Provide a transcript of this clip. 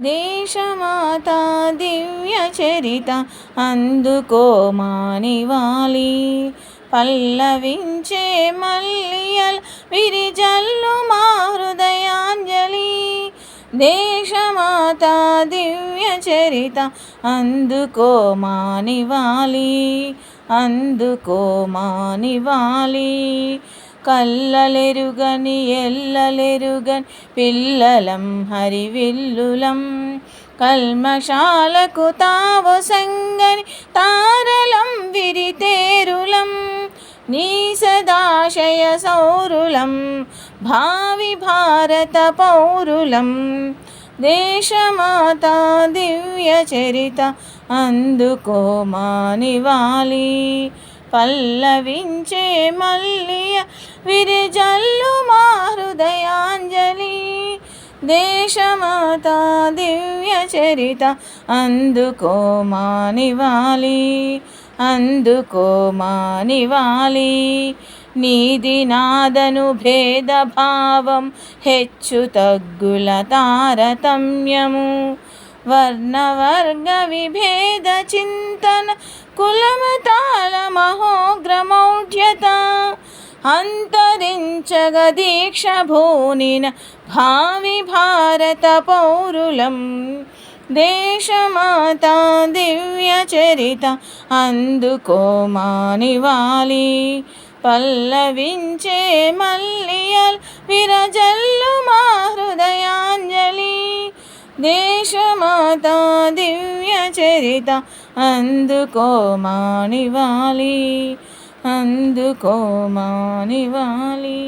దేశమాత దివ్య చరిత అందుకో మానివాలి. పల్లవించే మల్లియల్ విరిజల్లు మా హృదయాంజలి దేశమాత దివ్య చరిత అందుకో మానివాలి. అందుకో మానివాలి. కల్లలెరుగని ఎల్లలెరుగని పిల్లలం హరివిల్లులం. కల్మశాలకు తావు సంగని తారలం విరితేరులం. నీ సదాశయ సౌరులం భావి భారత పౌరులం. దేశమాత దివ్య చరిత అందుకో మానివాలి. పల్లవించే మల్లియ విరిజల్లు మా హృదయాంజలి దేశమాత దివ్య చరిత అందుకో మానివాలి అందుకో మానివాలి. నీది నాదను భేదభావం హెచ్చు తగ్గుల తారతమ్యము. వర్ణవర్గ విభేద చింతన కులమత మహోగ్రమౌఢ్యత అంతరించగ దీక్ష భూనిన భావి భారత పౌరులం. దేశమాత దివ్య చరిత అందుకో మానివాలి. పల్లవించే మల్లియల్ విరజల్లు మా హృదయాంజలి. దేశమాత దివ్య చరిత అందుకో మానివాలి అందుకో మానివాలి.